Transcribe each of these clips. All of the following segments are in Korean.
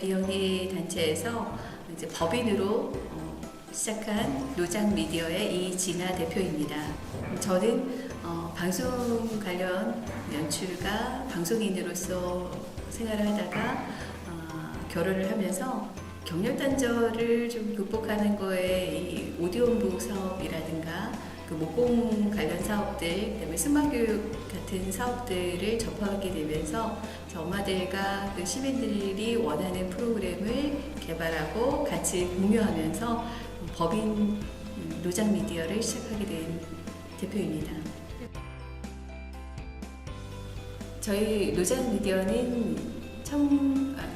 비영리 단체에서 이제 법인으로 어, 시작한 노장 미디어의 이진아 대표입니다. 저는 어, 방송 관련 연출가 방송인으로서 생활을 하다가 어, 결혼을 하면서 경력 단절을 좀 극복하는 거에 이 오디오북 사업이라든가 그 목공 관련 사업들, 그다음에 승마교육 같은 사업들을 접하게 되면서 저 엄마들과 그 시민들이 원하는 프로그램을 개발하고 같이 공유하면서 법인 노장 미디어를 시작하게 된 대표입니다. 저희 노장 미디어는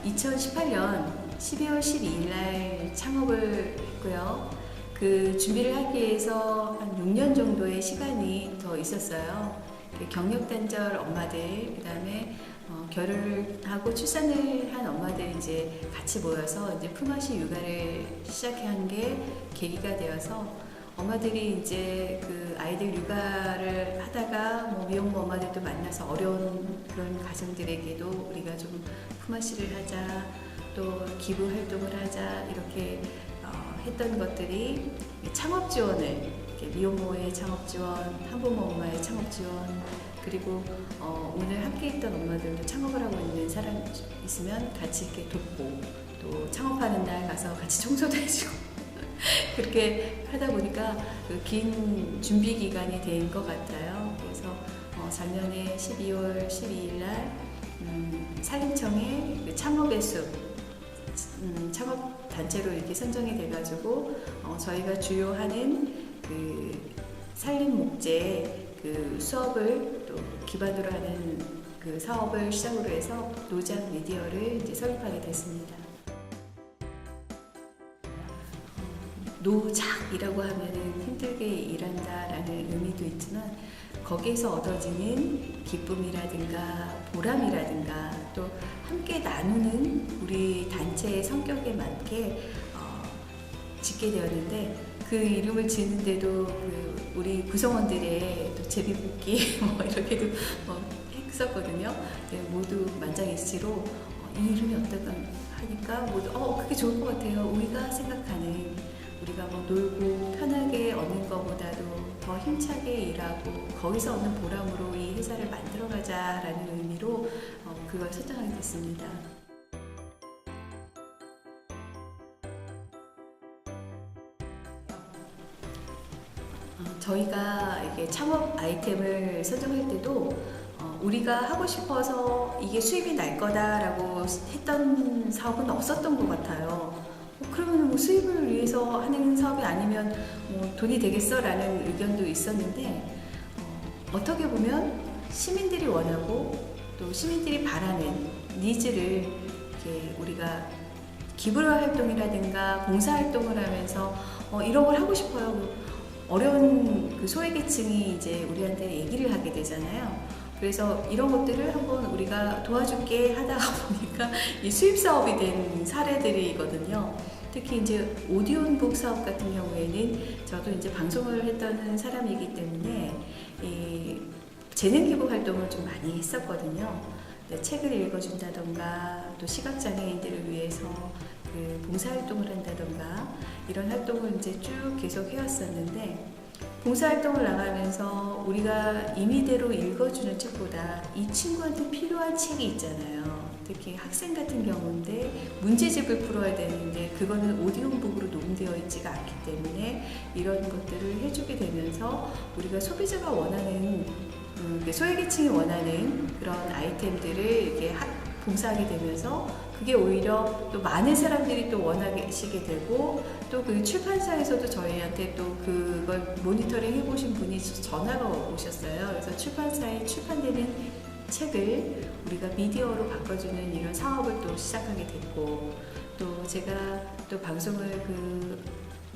2018년 12월 12일 날 창업을 했고요. 그 준비를 하기 위해서 한 6년 정도의 시간이 더 있었어요. 그 경력 단절 엄마들, 그 다음에 어, 결혼하고 출산을 한 엄마들 이제 같이 모여서 이제 품앗이 육아를 시작한 게 계기가 되어서 엄마들이 이제 그 아이들 육아를 하다가 뭐 미혼모 엄마들도 만나서 어려운 그런 가정들에게도 우리가 좀 품앗이를 하자 또 기부 활동을 하자 이렇게 어, 했던 것들이 창업 지원을 미혼모의 창업 지원, 한부모 엄마의 창업 지원 그리고 어, 오늘 함께 있던 엄마들도 창업을 하고 있는 사람 있으면 같이 이렇게 돕고 또 창업하는 날 가서 같이 청소도 해주고 그렇게 하다 보니까 그 긴 준비 기간이 된 것 같아요. 그래서 어, 작년에 12월 12일 날 음, 산림청의 그 창업의 숲 음, 창업 단체로 이렇게 선정이 돼가지고 어, 저희가 주요하는 그 산림 목재 그 수업을 또 기반으로 하는 그 사업을 시작으로 해서 노장 미디어를 이제 설립하게 됐습니다. 노작이라고 하면은 힘들게 일한다라는 의미도 있지만 거기에서 얻어지는 기쁨이라든가 보람이라든가 또 함께 나누는 우리 단체의 성격에 맞게 어, 짓게 되었는데 그 이름을 지는데도 그 우리 구성원들의 또 제비뽑기 뭐 이렇게도 뭐 했었거든요. 네, 모두 만장일치로 어, 이 이름이 어떨까 하니까 모두 어 그게 좋을 것 같아요. 우리가 생각하는 우리가 뭐 놀고 편하게 얻는 것보다도 더 힘차게 일하고 거기서 얻는 보람으로 이 회사를 만들어가자라는 의미로 어, 그걸 설정하게 됐습니다. 저희가 이게 창업 아이템을 선정할 때도 어, 우리가 하고 싶어서 이게 수입이 날 거다라고 했던 사업은 없었던 것 같아요. 어, 그러면 뭐 수입을 위해서 하는 사업이 아니면 뭐 돈이 되겠어라는 의견도 있었는데 어, 어떻게 보면 시민들이 원하고 또 시민들이 바라는 니즈를 우리가 기부 활동이라든가 봉사 활동을 하면서 어, 이런 걸 하고 싶어요. 어려운 그 소외계층이 이제 우리한테 얘기를 하게 되잖아요. 그래서 이런 것들을 한번 우리가 도와줄게 하다가 보니까 이 수입 사업이 된 사례들이거든요. 특히 이제 오디오북 사업 같은 경우에는 저도 이제 방송을 했던 사람이기 때문에 이 재능 기부 활동을 좀 많이 했었거든요. 네, 책을 읽어준다던가 또 시각장애인들을 위해서 그 봉사활동을 한다던가 이런 활동을 이제 쭉 계속 해왔었는데 봉사활동을 나가면서 우리가 임의대로 읽어주는 책보다 이 친구한테 필요한 책이 있잖아요. 특히 학생 같은 경우인데 문제집을 풀어야 되는데 그거는 오디오북으로 녹음되어 있지가 않기 때문에 이런 것들을 해주게 되면서 우리가 소비자가 원하는 음, 소외계층이 원하는 그런 아이템들을 이렇게 하, 봉사하게 되면서 그게 오히려 또 많은 사람들이 또 원하시게 되고 또 그 출판사에서도 저희한테 또 그걸 모니터링 해보신 분이 전화가 오셨어요. 그래서 출판사에 출판되는 책을 우리가 미디어로 바꿔주는 이런 사업을 또 시작하게 됐고 또 제가 또 방송을 그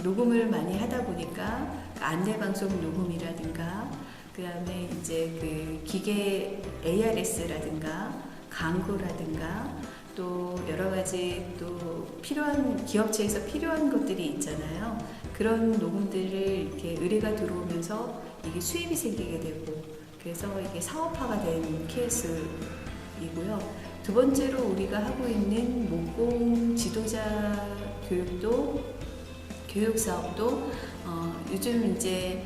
녹음을 많이 하다 보니까 그 안내 방송 녹음이라든가 그 다음에 이제 그 기계 ARS라든가 광고라든가 또 여러 가지 또 필요한 기업체에서 필요한 것들이 있잖아요. 그런 녹음들을 이렇게 의뢰가 들어오면서 이게 수입이 생기게 되고 그래서 이게 사업화가 된 케이스이고요. 두 번째로 우리가 하고 있는 목공 지도자 교육도 교육 사업도 어, 요즘 이제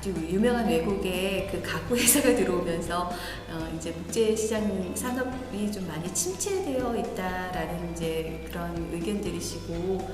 아주 유명한 외국의 그 가구 회사가 들어오면서 어, 이제 국제 시장 산업이 좀 많이 침체되어 있다라는 이제 그런 의견들이시고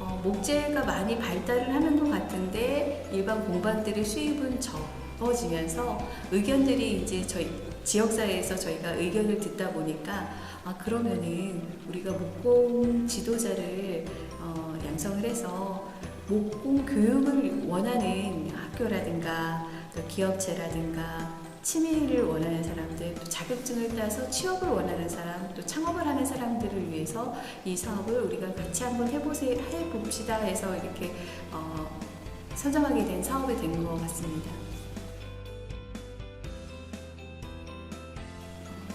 어, 목재가 많이 발달을 하는 것 같은데 일반 공방들의 수입은 적어지면서 의견들이 이제 저희 지역사회에서 저희가 의견을 듣다 보니까 아 그러면은 우리가 목공 지도자를 어, 양성을 해서 목공 교육을 원하는 학교라든가 또 기업체라든가 취미를 원하는 사람들, 또 자격증을 따서 취업을 원하는 사람, 또 창업을 하는 사람들을 위해서 이 사업을 우리가 같이 한번 해보세, 해봅시다 해서 이렇게 어, 선정하게 된 사업이 된 것 같습니다.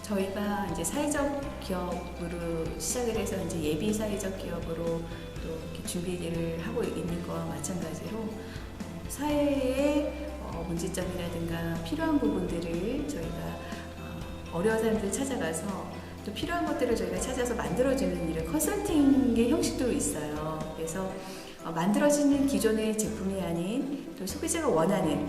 저희가 이제 사회적 기업으로 시작을 해서 이제 예비 사회적 기업으로 또 준비를 하고 있는 거와 마찬가지로 어, 사회의 어, 문제점이라든가 필요한 부분들을 저희가 어, 어려운 사람들 찾아가서 또 필요한 것들을 저희가 찾아서 만들어주는 이런 컨설팅의 형식도 있어요. 그래서 어, 만들어지는 기존의 제품이 아닌 또 소비자가 원하는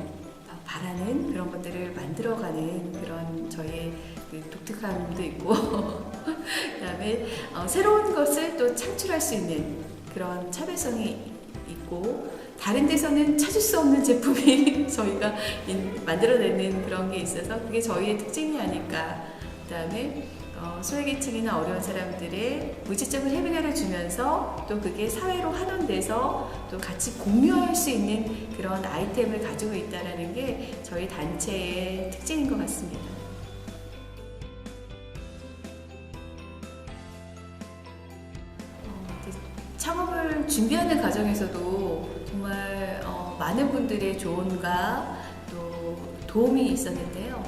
어, 바라는 그런 것들을 만들어가는 그런 저의 그 독특함도 있고 그다음에 어, 새로운 것을 또 창출할 수 있는 그런 차별성이 있고 다른 데서는 찾을 수 없는 제품이 저희가 인- 만들어내는 그런 게 있어서 그게 저희의 특징이 아닐까. 그다음에 어, 소외계층이나 어려운 사람들의 무지점을 해결해 주면서 또 그게 사회로 환원돼서 또 같이 공유할 수 있는 그런 아이템을 가지고 있다라는 게 저희 단체의 특징인 것 같습니다. 어, 창업을 준비하는 과정에서도 정말 어, 많은 분들의 조언과 또 도움이 있었는데요.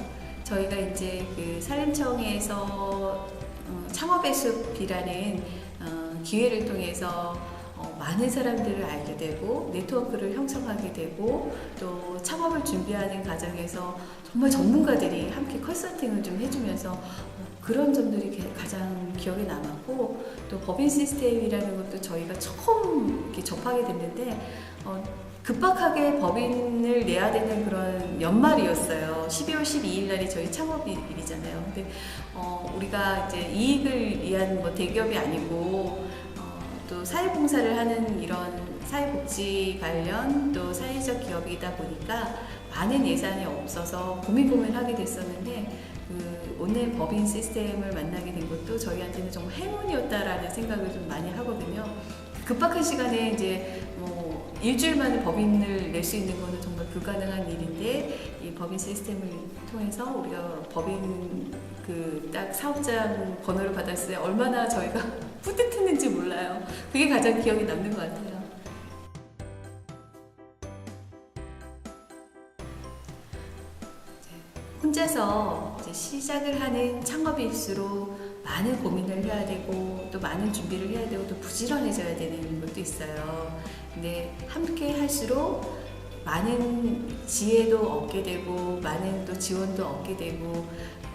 저희가 이제 그 산림청에서 어, 창업의 숲이라는 어, 기회를 통해서 어, 많은 사람들을 알게 되고 네트워크를 형성하게 되고 또 창업을 준비하는 과정에서 정말 전문가들이 함께 컨설팅을 좀 해주면서 어, 그런 점들이 게- 가장 기억에 남았고 또 법인 시스템이라는 것도 저희가 처음 이렇게 접하게 됐는데 어, 급박하게 법인을 내야 되는 그런 연말이었어요. 12월 12일 날이 저희 창업일이잖아요. 근데 어, 우리가 이제 이익을 위한 뭐 대기업이 아니고 어, 또 사회봉사를 하는 이런 사회복지 관련 또 사회적 기업이다 보니까 많은 예산이 없어서 고민 고민하게 됐었는데 그 오늘 법인 시스템을 만나게 된 것도 저희한테는 정말 행운이었다라는 생각을 좀 많이 하거든요. 급박한 시간에 이제 뭐 일주일 만에 법인을 낼 수 있는 거는 정말 불가능한 일인데 이 법인 시스템을 통해서 우리가 법인 그 딱 사업장 번호를 받았을 때 얼마나 저희가 뿌듯했는지 몰라요. 그게 가장 기억에 남는 것 같아요. 혼자서 시작을 하는 창업일수록 많은 고민을 해야 되고 또 많은 준비를 해야 되고 또 부지런해져야 되는 것도 있어요. 근데 함께 할수록 많은 지혜도 얻게 되고 많은 또 지원도 얻게 되고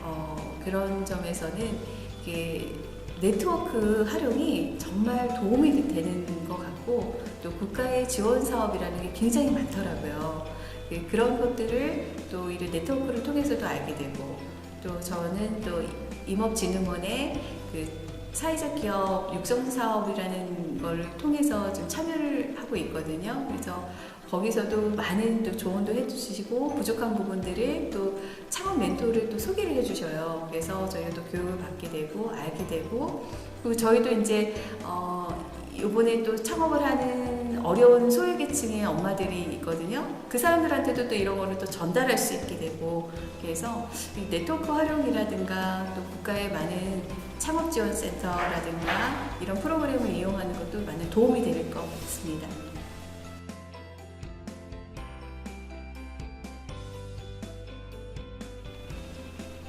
어, 그런 점에서는 이게 네트워크 활용이 정말 도움이 되는 것 같고 또 국가의 지원 사업이라는 게 굉장히 많더라고요. 그- 그런 것들을 또 이런 네트워크를 통해서도 알게 되고 또 저는 또 임업진흥원의 그 사회적 기업 육성 사업이라는 걸 통해서 좀 참여를 하고 있거든요. 그래서 거기서도 많은 또 조언도 해주시고 부족한 부분들을 또 창업 멘토를 또 소개를 해주셔요. 그래서 저희가 또 교육을 받게 되고 알게 되고 그리고 저희도 이제 어 이번에 또 창업을 하는 어려운 소외계층의 엄마들이 있거든요. 그 사람들한테도 또 이런 거를 또 전달할 수 있게 되고 그래서 이 네트워크 활용이라든가 또 국가의 많은 창업 지원 센터라든가 이런 프로그램을 이용하는 것도 많은 도움이 될 것 같습니다.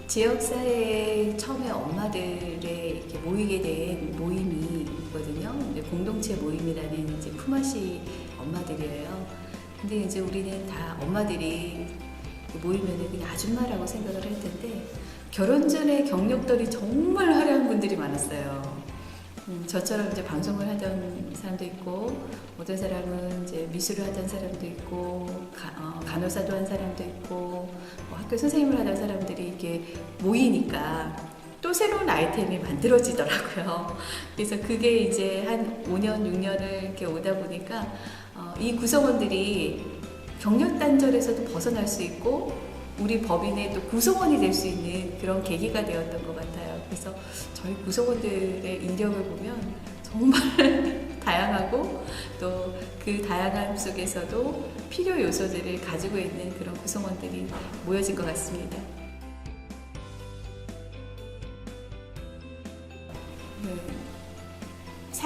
지역사회에 처음에 엄마들의 이렇게 모이게 된 모임이 있거든요. 공동체 모임이라는 이제 품앗이 엄마들이에요. 근데 이제 우리는 다 엄마들이 모이면은 그냥 아줌마라고 생각을 할 텐데 결혼 전에 경력들이 정말 화려한 분들이 많았어요. 음, 저처럼 이제 방송을 하던 사람도 있고, 어떤 사람은 이제 미술을 하던 사람도 있고, 가, 어, 간호사도 한 사람도 있고, 뭐 학교 선생님을 하던 사람들이 이렇게 모이니까 또 새로운 아이템이 만들어지더라고요. 그래서 그게 이제 한 5년, 6년을 이렇게 오다 보니까 어, 이 구성원들이 경력 단절에서도 벗어날 수 있고 우리 법인의 또 구성원이 될 수 있는 그런 계기가 되었던 것 같아요. 그래서 저희 구성원들의 인력을 보면 정말 다양하고 또 그 다양함 속에서도 필요 요소들을 가지고 있는 그런 구성원들이 모여진 것 같습니다.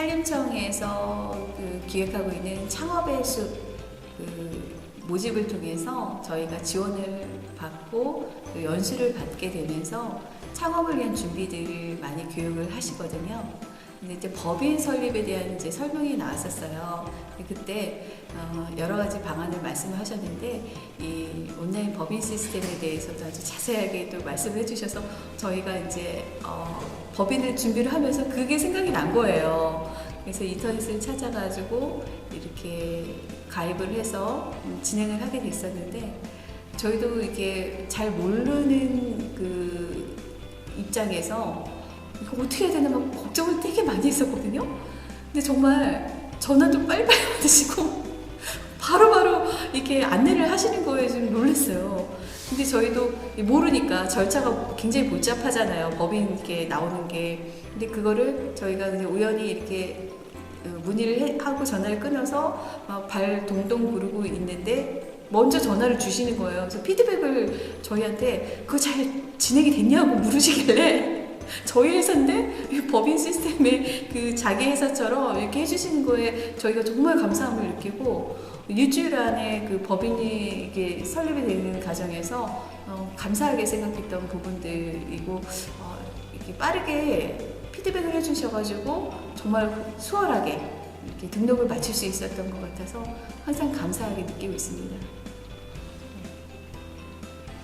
산림청에서 그 기획하고 있는 창업의 숲 그 모집을 통해서 저희가 지원을 받고 또 연수를 받게 되면서 창업을 위한 준비들을 많이 교육을 하시거든요. 근데 이제 법인 설립에 대한 이제 설명이 나왔었어요. 그때 어, 여러 가지 방안을 말씀을 하셨는데 이 온라인 법인 시스템에 대해서도 아주 자세하게 또 말씀을 해주셔서 저희가 이제 어, 법인을 준비를 하면서 그게 생각이 난 거예요. 그래서 인터넷을 찾아가지고 이렇게 가입을 해서 음, 진행을 하게 됐었는데 저희도 이게 잘 모르는 그 입장에서 이거 어떻게 해야 되나 막 걱정을 되게 많이 했었거든요. 근데 정말 전화도 빨리빨리 받으시고 바로바로 이렇게 안내를 하시는 거에 좀 놀랐어요. 근데 저희도 모르니까 절차가 굉장히 복잡하잖아요. 법인 이렇게 나오는 게. 근데 그거를 저희가 그냥 우연히 이렇게 어, 문의를 해- 하고 전화를 끊어서 막발 동동 구르고 있는데 먼저 전화를 주시는 거예요. 그래서 피드백을 저희한테 그거 잘 진행이 됐냐고 물으시길래 저희 회사인데 이 법인 시스템에 그 자기 회사처럼 이렇게 해주시는 거에 저희가 정말 감사함을 느끼고 일주일 안에 그 법인이 설립이 되는 과정에서 어, 감사하게 생각했던 부분들이고 어, 이렇게 빠르게 피드백을 해주셔가지고 정말 수월하게 이렇게 등록을 마칠 수 있었던 것 같아서 항상 감사하게 느끼고 있습니다.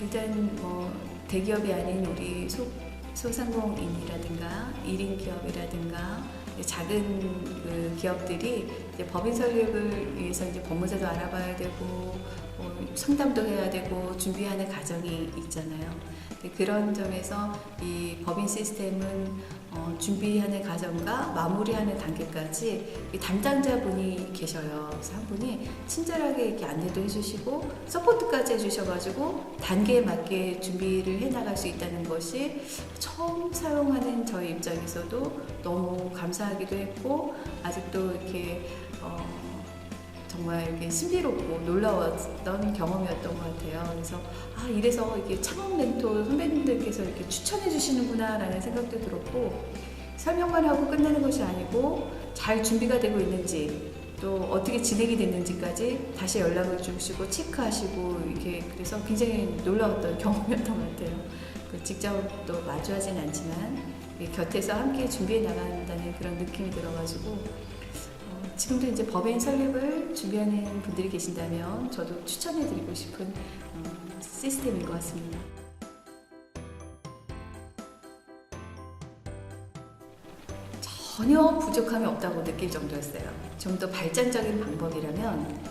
일단 뭐 대기업이 아닌 우리 소, 소상공인이라든가 1인 기업이라든가 작은 그 기업들이 법인 설립을 위해서 이제 법무사도 알아봐야 되고 어, 상담도 해야 되고 준비하는 과정이 있잖아요. 그런 점에서 이 법인 시스템은 어, 준비하는 과정과 마무리하는 단계까지 이 담당자분이 계셔요. 그래서 한 분이 친절하게 이렇게 안내도 해주시고 서포트까지 해주셔가지고 단계에 맞게 준비를 해나갈 수 있다는 것이 처음 사용하는 저희 입장에서도 너무 감사하기도 했고 아직도 이렇게 어, 정말 이렇게 신비롭고 놀라웠던 경험이었던 것 같아요. 그래서 아 이래서 이게 창업 멘토 선배님들께서 이렇게 추천해 주시는구나라는 생각도 들었고 설명만 하고 끝나는 것이 아니고 잘 준비가 되고 있는지 또 어떻게 진행이 됐는지까지 다시 연락을 주시고 체크하시고 이렇게 그래서 굉장히 놀라웠던 경험이었던 것 같아요. 그 직접 또 마주하진 않지만 이 곁에서 함께 준비해 나간다는 그런 느낌이 들어가지고 어, 지금도 이제 법인 설립을 준비하는 분들이 계신다면 저도 추천해드리고 싶은 어, 시스템인 것 같습니다. 전혀 부족함이 없다고 느낄 정도였어요. 좀 더 발전적인 방법이라면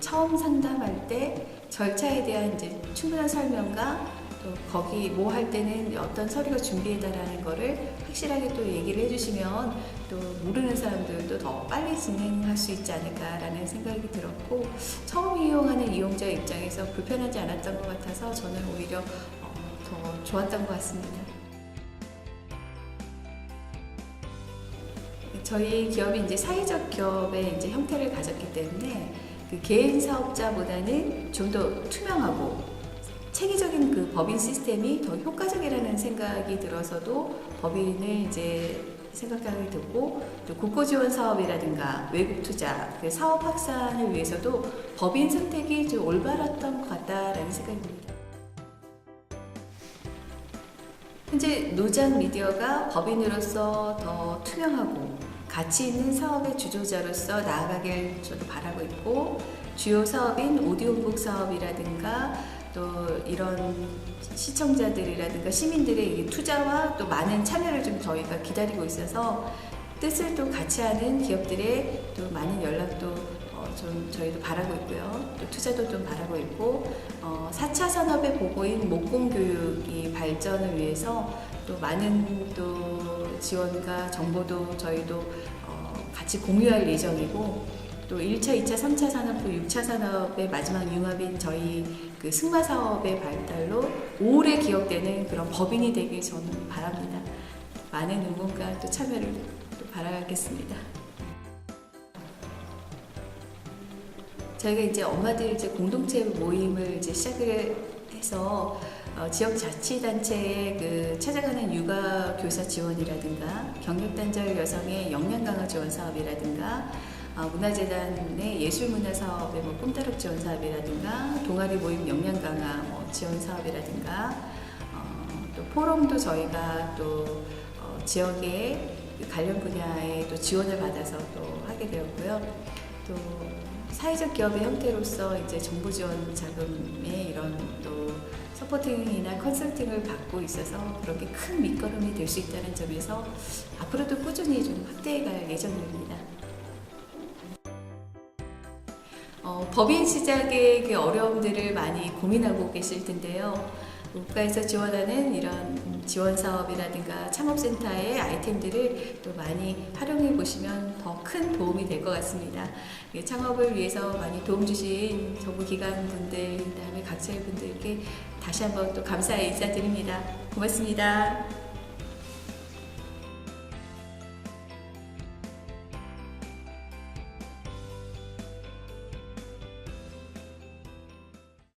처음 상담할 때 절차에 대한 이제 충분한 설명과 또 거기 뭐 할 때는 어떤 서류가 준비해달라는 거를 확실하게 또 얘기를 해주시면 또 모르는 사람들도 더 빨리 진행할 수 있지 않을까라는 생각이 들었고 처음 이용하는 이용자 입장에서 불편하지 않았던 것 같아서 저는 오히려 어, 더 좋았던 것 같습니다. 저희 기업이 이제 사회적 기업의 이제 형태를 가졌기 때문에 그 개인 사업자보다는 좀 더 투명하고 체계적인 그 법인 시스템이 더 효과적이라는 생각이 들어서도 법인을 이제 생각하게 됐고 또 국고 지원 사업이라든가 외국 투자, 그 사업 확산을 위해서도 법인 선택이 좀 올바랐던 것 같다라는 생각이 듭니다. 현재 노장 미디어가 법인으로서 더 투명하고 가치 있는 사업의 주도자로서 나아가길 저도 바라고 있고 주요 사업인 오디오북 사업이라든가 또 이런 시청자들이라든가 시민들의 이 투자와 또 많은 참여를 좀 저희가 기다리고 있어서 뜻을 또 같이 하는 기업들의 또 많은 연락도 어, 좀 저희도 바라고 있고요. 또 투자도 좀 바라고 있고 어, 4차 산업의 보고인 목공 교육이 발전을 위해서 또 많은 또 지원과 정보도 저희도 어, 같이 공유할 예정이고 또 1차, 2차, 3차 산업, 또 6차 산업의 마지막 융합인 저희 그 승마 사업의 발달로 오래 기억되는 그런 법인이 되길 저는 바랍니다. 많은 응원과 또 참여를 또 바라겠습니다. 저희가 이제 엄마들 이제 공동체 모임을 이제 시작을 해서 어, 지역 자치단체에 그 찾아가는 육아 교사 지원이라든가 경력 단절 여성의 역량 강화 지원 사업이라든가 어, 문화재단의 예술문화 사업의 뭐 꿈다락 지원 사업이라든가 동아리 모임 역량 강화 뭐 지원 사업이라든가 어, 또 포럼도 저희가 또 어, 지역의 그 관련 분야에 또 지원을 받아서 또 하게 되었고요. 또 사회적 기업의 형태로서 이제 정부 지원 자금의 이런 또 서포팅이나 컨설팅을 받고 있어서 그렇게 큰 밑거름이 될 수 있다는 점에서 앞으로도 꾸준히 좀 확대해 갈 예정입니다. 어, 법인 시작의 그 어려움들을 많이 고민하고 계실 텐데요. 국가에서 지원하는 이런 지원 사업이라든가 창업센터의 아이템들을 또 많이 활용해 보시면 더 큰 도움이 될 것 같습니다. 이 창업을 위해서 많이 도움 주신 정부 기관 분들, 그다음에 각자의 분들께 다시 한번 또 감사의 인사드립니다. 고맙습니다.